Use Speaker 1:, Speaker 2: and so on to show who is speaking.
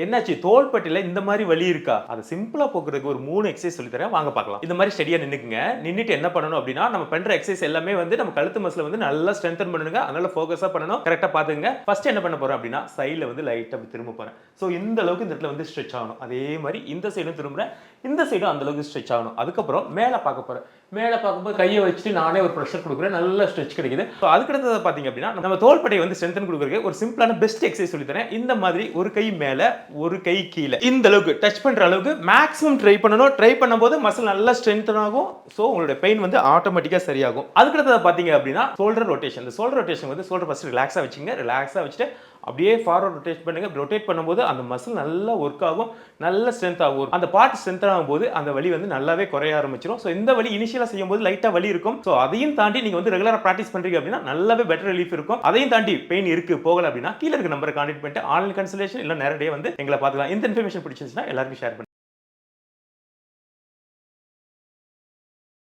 Speaker 1: என்னாச்சு? தோள்பட்டியில் இந்த மாதிரி வலி இருக்கா? அதை சிம்பிளா போக்குறதுக்கு ஒரு மூணு எக்ஸசைஸ் சொல்லி தரேன். வாங்க பார்க்கலாம். இந்த மாதிரி ஸ்டடியாக நின்றுக்குங்க நின்னுட்டு என்ன பண்ணணும் அப்படின்னா நம்ம பண்ற எக்ஸசைஸ் எல்லாமே வந்து நம்ம கழுத்து மசில் வந்து நல்லா ஸ்ட்ரென்தன் பண்ணுங்க. அதனால ஃபோக்கஸாக பண்ணணும். கரெக்டா பாத்துங்க ஃபர்ஸ்ட் என்ன பண்ண போறோம் அப்படின்னா சைடில் வந்து லைட்டா திரும்ப போறேன். ஸோ இந்த அளவுக்கு இந்த இடத்துல வந்து ஸ்ட்ரெச் ஆகணும். அதே மாதிரி இந்த சைடும் திரும்புறேன். இந்த சைடும் அந்த அளவுக்கு ஸ்ட்ரெச் ஆகணும். அதுக்கப்புறம் மேலே பார்க்க போறேன். மேலே பார்க்கும்போது கையை வச்சுட்டு நானே ஒரு ப்ரெஷர் கொடுக்குறேன். நல்ல ஸ்ட்ரெச் கிடைக்குது. ஸோ அதுக்கடுத்தது பார்த்தீங்க அப்படின்னா நம்ம தோள்பட்டையை வந்து ஸ்ட்ரென்தன் கொடுக்குறதுக்கு ஒரு சிம்பிளான பெஸ்ட் எக்ஸசைஸ் சொல்லி தரேன். இந்த மாதிரி ஒரு கை மேலே ஒரு கை கீழே. இந்த அளவுக்கு டச் பண்ணுற அளவுக்கு மேக்ஸிமம் ட்ரை பண்ணணும். ட்ரை பண்ணும்போது மசில் நல்லா ஸ்ட்ரென்தன் ஆகும். ஸோ உங்களுடைய பெயின் வந்து ஆட்டோமேட்டிக்காக சரியாகும். அதுக்கடுத்தது பார்த்தீங்க அப்படின்னா ஷோல்டர் ரொட்டேஷன் இந்த ஷோல்டர் ரொட்டேஷன் வந்து ஷோல்டர் ஃபஸ்ட் ரிலாக்ஸாக வச்சுங்க. ரிலாக்ஸாக வச்சுட்டு அப்படியே ஃபார்வர்ட் ரொட்டேட் பண்ணுங்க. ரொட்டேட் பண்ணும்போது அந்த மசில் நல்லா ஒர்க் ஆகும். நல்ல ஸ்ட்ரென்த் ஆகும். அந்த பார்ட் ஸ்ட்ரென்த் ஆகும்போது அந்த வலி வந்து நல்லாவே குறைய ஆரம்பிச்சிடும் ஸோ இந்த வலி இனிஷியலாக செய்யும்போது லைட்டாக வலி இருக்கும். ஸோ அதையும் தாண்டி நீங்கள் வந்து ரெகுலராக ப்ராக்டிஸ் பண்ணுறீங்க அப்படின்னா நல்லாவே பெட்டர் ரிலீஃப் இருக்கும். அதையும் தாண்டி பெயின் இருக்கு போகல அப்படின்னா கீழே இருக்க நம்பரை கான்டெக்ட் பண்ணிட்டு ஆன்லைன் கன்சல்டேஷன் இல்லை நேரடியாக வந்து எங்களை பார்த்துக்கலாம். இந்த இன்ஃபர்மேஷன் பிடிச்சிருந்துச்சுன்னா எல்லாருக்கும் ஷேர் பண்ணுங்க.